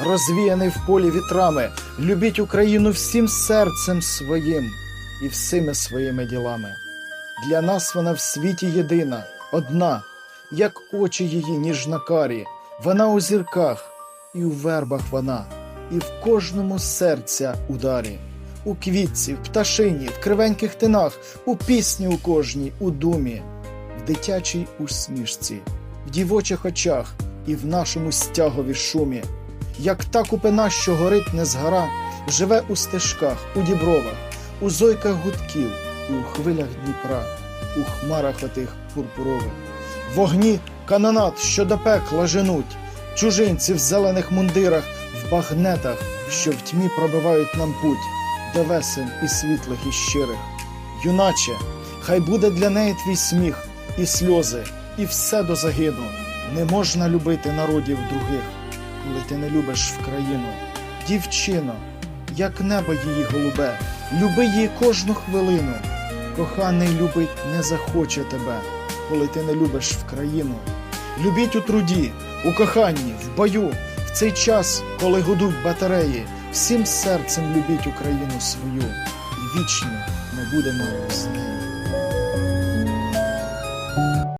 розвіяний в полі вітрами. Любіть Україну всім серцем своїм і всіми своїми ділами. Для нас вона в світі єдина, одна, як очі її ніжнокарі, вона у зірках, і у вербах вона, і в кожному серця ударі, у квітці, в пташині, в кривеньких тинах, у пісні у кожній, у думі, в дитячій усмішці, в дівочих очах і в нашому стягові шумі. Як та купина, що горить не згора, живе у стежках, у дібровах, у зойках гудків і у хвилях Дніпра, у хмарах отих пурпурових, вогні канонат, що до пекла женуть, чужинці в зелених мундирах, в багнетах, що в тьмі пробивають нам путь, до весен і світлих і щирих. Юначе, хай буде для неї твій сміх, і сльози, і все до загину. Не можна любити народів других коли ти не любиш в країну. Дівчино, як небо її голубе, люби її кожну хвилину. Коханий любить не захоче тебе, коли ти не любиш в країну. Любіть у труді, у коханні, в бою, в цей час, коли гудуть батареї, всім серцем любіть Україну свою, і вічно ми будемо з нею.